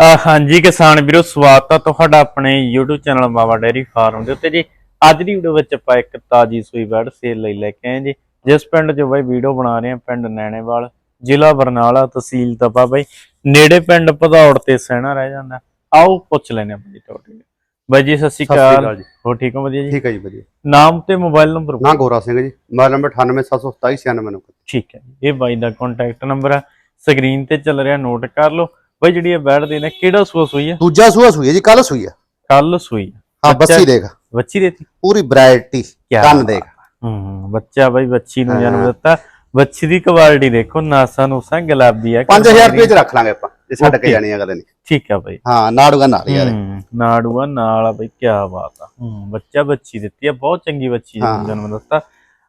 ਹਾਂਜੀ ਕਿਸਾਨ ਵੀਰੋ ਸਵਾਗਤ ਹੈ ਤੁਹਾਡਾ ਆਪਣੇ YouTube channel Mawa dairy farm ਦੇ ਉੱਤੇ ਜੀ। ਅੱਜ ਦੀ ਵੀਡੀਓ ਵਿੱਚ ਆਪਾਂ ਇੱਕ ਤਾਜੀ ਸੂਈ ਬੈਡ ਸੇਲ ਲਈ ਲੈ ਕੇ ਆਏ ਜੀ। ਜਿਸ ਪਿੰਡ 'ਚ ਬਾਈ ਵੀਡੀਓ ਬਣਾ ਰਹੇ ਹਾਂ ਪਿੰਡ ਨੈਣੇਵਾਲ ਜ਼ਿਲ੍ਹਾ ਬਰਨਾਲਾ ਤਹਿਸੀਲ ਤਪਾ ਬਾਈ। ਨੇੜੇ ਪਿੰਡ ਭਦੌੜ ਤੇ ਸਹਿਣਾ ਰਹਿ ਜਾਂਦਾ। ਆਓ ਪੁੱਛ ਲੈਨੇ ਆਪਾਂ ਜੀ ਤੁਹਾਡੇ ਬਾਈ ਜੀ ਸਤਿ ਸ਼੍ਰੀ ਅਕਾਲ। ਹੋ ਠੀਕ ਹੋ? ਵਧੀਆ ਜੀ? ਠੀਕ ਹੈ ਜੀ ਵਧੀਆ। ਨਾਮ ਤੇ ਮੋਬਾਈਲ ਨੰਬਰ ਨਾ ਗੋਰਾ ਸਿੰਘ ਜੀ। ਮੋਬਾਈਲ ਨੰਬਰ 98727969 ਠੀਕ ਹੈ ਇਹ ਬਾਈ ਦਾ ਕੰਟੈਕਟ ਨੰਬਰ ਹੈ ਸਕਰੀਨ ਤੇ ਚੱਲ ਰਿਹਾ ਨੋਟ ਕਰ ਲਓ। ਬਾਈ ਜਿਹੜੀ ਇਹ ਬੈਡ ਦੇ ਨੇ ਕਿਹੜਾ ਸੂਆ ਸੂਈ ਹੈ ਦੂਜਾ ਸੂਆ ਸੂਈ ਹੈ ਜੀ ਕੱਲ ਸੂਈ ਹੈ ਕੱਲ ਸੂਈ ਹੈ। ਹਾਂ ਬੱਚਾ- ਦੇਖ। ਬੱਚੀ ਦੇਤੀ? ਪੂਰੀ ਵੈਰਾਈਟੀ ਕਿਆ ਕੰਨ ਦੇਖ। ਹੂੰ ਬੱਚਾ ਬਾਈ ਬੱਚੀ ਨੂੰ ਜਨਮ। ਦਿੱਤਾ। ਬੱਚੀ ਦੀ ਕੁਆਲਿਟੀ ਦੇਖੋ ਨਾਸਾਂ ਨੂਸਾਂ ਗੁਲਾਬੀ ਆ 5000 ਰੁਪਏ ਚ ਰੱਖ ਲਾਂਗੇ ਆਪਾਂ ਜੇ ਛੱਡ ਕੇ Okay. ਜਾਣੀ ਅਗਲੇ ਨੇ ਠੀਕ ਆ ਬਾਈ। ਹਾਂ ਨਾੜੂਗਾ ਨਾਲ ਯਾਰ ਹੂੰ ਨਾੜੂਆ ਨਾਲ ਆ ਬਾਈ ਕੀ ਬਾਤ ਆ। ਹੂੰ ਬੱਚਾ ਬੱਚੀ ਦਿੱਤੀ ਆ ਬਹੁਤ ਚੰਗੀ ਬੱਚੀ ਹਾਂ। ਜਨਮ ਦਿੱਤਾ।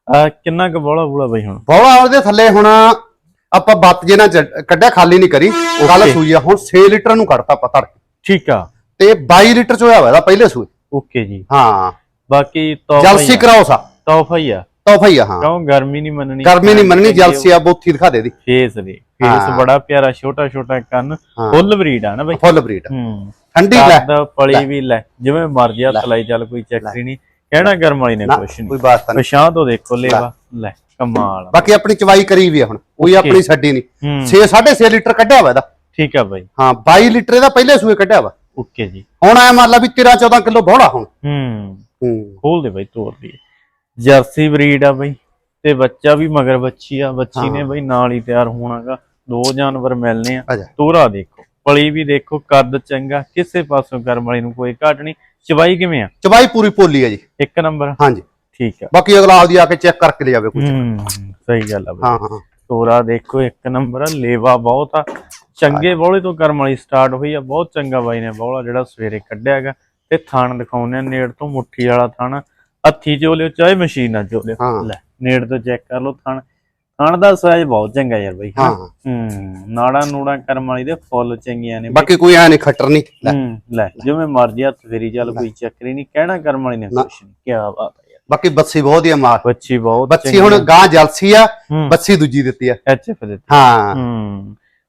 ਆ ਕਿੰਨਾ ਕੁ ਬੋਲਾ ਬੂਲਾ ਬਾਈ ਹੁਣ? ਬੌਲਾ ਉਹਦੇ ਥੱਲੇ ਹੁਣ ਆਪਾਂ ਬੱਤ ਜੇ ਨਾ ਚ- ਕੱਢਿਆ ਖਾਲੀ ਨਹੀਂ ਕਰੀ। ਕੱਲ Okay. ਸੂਈ ਆ ਹੁਣ 6 ਲੀਟਰ ਨੂੰ ਕੱਢਤਾ ਆਪਾਂ ਧੜ ਕੇ ਠੀਕ ਆ। ਤੇ 22 ਲੀਟਰ ਚ ਹੋਇਆ ਇਹਦਾ ਪਹਿਲੇ ਸੂਏ। ਓਕੇ ਜੀ। ਹਾਂ। ਬਾਕੀ ਤੋਹਫਾ ਜਲਸੀ ਕਰਾਓ ਸਾ। ਤੋਹਫਾ ਹੀ ਆ। ਤੋਹਫਾ ਹੀ ਆ ਹਾਂ। ਕਿਉਂ? ਗਰਮੀ ਨਹੀਂ ਮੰਨਣੀ। ਗਰਮੀ ਨਹੀਂ ਮੰਨਣੀ ਜਲਸੀ ਆ ਬੋਥੀ ਦਿਖਾ ਦੇ ਦੀ ਫੇਸ ਦੇ ਫੇਸ ਹਾਂ। ਬੜਾ ਪਿਆਰਾ ਛੋਟਾ ਛੋਟਾ ਕੰਨ। ਹਾਂ। ਫੁੱਲ ਬਰੀਡ ਆ ਨਾ ਬਾਈ। ਫੁੱਲ ਬਰੀਡ। ਹੂੰ। ਠੰਡੀ ਲੈ। ਕੱਦ ਪਲੀ ਵੀ ਲੈ। ਜਿਵੇਂ ਮਰਜ਼ੀ ਹੱਥ ਲਾਈ ਚੱਲ ਕੋਈ ਚੱਕਰੀ ਨਹੀਂ। ਕਹਿਣਾ ਕਰਮ ਵਾਲੀ ਨੇ ਨਾ ਕੁਛ ਨਹੀਂ ਕੋਈ ਬਾਤ ਨਹੀਂ। ਪਛਾਂ ਤੋਂ ਦੇਖੋ ਲੇਵਾ ਲੈ। ਕਮਾਲ। ਬਾਕੀ ਆਪਣੀ ਚਵਾਈ ਕਰੀ ਵੀ ਆ ਹੁਣ ਕੋਈ ਆਪਣੀ ਛੱਡੀ ਨਹੀਂ। ਹੂੰ। 6 6.5 ਲੀਟਰ ਕੱਢਿਆ ਵਾ ਇਹਦਾ। ਠੀਕ ਆ ਬਾਈ। ਹਾਂ 22 ਲੀਟਰ ਇਹਦਾ ਪਹਿਲੇ ਸੂਏ ਕੱਢਿਆ ਵਾ। ਓਕੇ ਜੀ। ਹੁਣ ਐ ਮੰਨ ਲਾ ਵੀ 13 14 ਕਿਲੋ ਬੋੜਾ ਹੁਣ। ਹੂੰ। ਹੂੰ। ਖੋਲ ਦੇ ਬਾਈ ਤੋਰ ਦੀ। ਜਰਸੀ ਬਰੀਡ ਆ ਬਾਈ ਤੇ ਬੱਚਾ ਵੀ ਮਗਰ ਬੱਚੀ ਆ। ਬੱਚੀ ਨੇ ਬਾਈ ਨਾਲ ਹੀ ਤਿਆਰ ਹੋਣਾਗਾ। ਦੋ ਜਾਨਵਰ ਮਿਲਨੇ ਆ। ਤੋਰਾ ਦੇਖੋ। ਪਲੀ ਵੀ ਦੇਖੋ ਕੱਦ ਚੰਗਾ ਕਿਸੇ ਪਾਸੋਂ ਕਰਮ ਵਾਲੀ ਨੂੰ ਕੋਈ ਘਾਟ ਨਹੀਂ। ਚਵਾਈ ਕਿਵੇਂ ਆ? ਚਵਾਈ ਪੂਰੀ ਪੋਲੀ ਆ ਜੀ। ਇੱਕ ਨੰਬਰ। ਹਾਂਜੀ। ਠੀਕ ਆ। ਬਾਕੀ ਅਗਲਾ ਆਪਦੀ ਆ ਕੇ ਚੈੱਕ ਕਰਕੇ ਲੈ ਜਾਵੇ ਕੁਝ ਹੂੰ ਸਹੀ ਗੱਲ ਆ ਬਾਈ। ਹਾਂ ਹਾਂ। ਤੋਰਾ ਦੇਖੋ ਇੱਕ ਨੰਬਰ ਆ ਲੇਵਾ ਬਹੁਤ ਆ। ਚੰਗੇ ਬੋਲੇ ਤੋਂ ਕਰਮ ਵਾਲੀ ਸਟਾਰਟ ਹੋਈ ਆ ਬਹੁਤ ਚੰਗਾ ਬਾਈ ਨੇ ਬੋਲਾ ਜਿਹੜਾ ਸਵੇਰੇ ਕੱਢਿਆ ਹੈਗਾ। ਤੇ ਥਣ ਦਿਖਾਉਂਦੇ ਆ ਨੇੜ ਤੋਂ ਮੁੱਠੀ ਵਾਲਾ ਥਣ ਹੱਥੀ ਚੋ ਲਿਓ ਚਾਹੇ ਮਸ਼ੀਨ ਨਾਲ ਚੋ ਲਿਓ ਹਾਂ। ਲੈ ਨੇੜ ਤੋਂ ਚੈੱਕ ਕਰ ਲਓ ਥਣ। ਥਣ ਦਾ ਸਾਈਜ਼ ਬਹੁਤ ਚੰਗਾ ਯਾਰ ਬਾਈ। ਹਾਂ। ਹੂੰ ਨਾੜਾ ਨੂੜਾ ਕਰਮ ਵਾਲੀ ਦੇ ਫੁੱਲ ਚੰਗੀਆਂ ਨੇ। ਬਾਕੀ ਕੋਈ ਐ ਨਹੀਂ ਖੱਟਰ ਨਹੀਂ। ਲੈ। ਹੂੰ ਜਿਵੇਂ ਮਰਜ਼ੀ ਹੱਥ ਫੇਰੀ ਚੱਲ ਕੋਈ ਚੱਕਰੀ ਨਹੀਂ ਕਹਿਣਾ ਕਰਮ ਵਾਲੀ ਨੇ। ਕੁਛ ਨਹੀਂ। ਕੀ ਬਾਤ ਹੈ ਬਾਕੀ ਬੱਸੀ ਬਹੁਤ ਹੀ ਆ ਮਾਰ ਬੱਚੀ ਬਹੁਤ ਬੱਚੀ ਹੁਣ ਗਾਂ ਜਲਸੀ ਆ ਬੱਸੀ ਦੂਜੀ ਦਿੱਤੀ ਆ। ਐਚਐਫ ਦਿੱਤੀ। ਹਾਂ।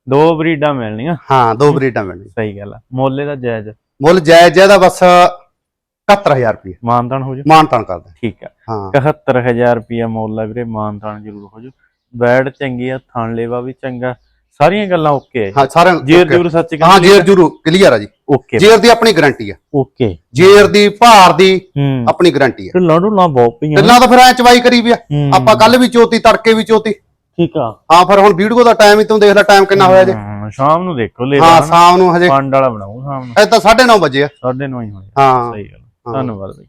ਦੋ ਬਰੀਡਾਂ ਮਿਲਣੀਆਂ। ਹਾਂ ਦੋ ਬਰੀਡਾਂ ਮਿਲਣੀ ਸਹੀ ਗੱਲ ਆ। ਮੋਲੇ ਦਾ ਜਾਇਜ਼ ਮੁੱਲ ਜਾਇਜ਼ ਇਹਦਾ ਬਸ 71000 ਰੁਪਏ ਮਾਨਤਾਨ ਹੋ ਜੂ ਮਾਨ ਤਾਨ ਕਰਦਾ ਠੀਕ ਆ। ਹਾਂ। 71000 ਰੁਪਿਆ ਮੁੱਲ ਆ ਵੀਰੇ ਮਾਨਤਾਨ ਜ਼ਰੂਰ ਹੋ ਜੂ ਬੈਡ ਚੰਗੀ ਆ ਥਣ ਲੇਵਾ ਵੀ ਚੰਗਾ। ਸਾਰੀਆਂ ਗੱਲਾਂ ਓਕੇ ਆ ਹਾਂ ਸਾਰਿਆਂ ਜੇਰ। ਜੂਰ ਸੱਚ ਹਾਂ ਜੇਰ ਜੁਰੂ ਕਲੀਅਰ ਆ ਜੀ। ਓਕੇ ਜੇਰ ਦੀ ਆਪਣੀ ਗਾਰੰਟੀ ਆ। ਓਕੇ ਜੇਰ ਦੀ ਭਾਰ ਦੀ ਹੂੰ। ਆਪਣੀ ਗਾਰੰਟੀ ਆ। ਤੇ ਲਾਡੂ ਲਾ ਬਹੁਤ ਪਈਆਂ ਪਹਿਲਾਂ ਤਾਂ ਫਿਰ ਐ ਚਵਾਈ ਕਰੀ ਵੀ ਆ। ਹੂੰ। ਆਪਾਂ ਕੱਲ ਵੀ ਚੋਤੀ ਤੜਕੇ ਵੀ ਚੋਤੀ। ਠੀਕ ਆ। ਹਾਂ ਫਿਰ ਹੁਣ ਵੀਡੀਓ ਦਾ ਟਾਈਮ ਹੀ ਤੂੰ ਦੇਖ ਲੈ ਟਾਈਮ ਕਿੰਨਾ ਹੋਇਆ ਜੇ। ਹਾਂ, ਸ਼ਾਮ ਨੂੰ ਦੇਖੋ ਲੇਵਾ ਹਾਂ। ਸ਼ਾਮ ਨੂੰ ਹਜੇ। ਪੰਡ ਵਾਲਾ ਬਣਾਉ ਸ਼ਾਮ ਨੂੰ। ਇਹ ਤਾਂ 9:30 ਵਜੇ ਆ। ਸਾਢੇ ਨੌ ਹੀ ਹੋਏ ਹਾਂ। ਸਹੀ ਗੱਲ ਧੰਨਵਾਦ ਬਈ।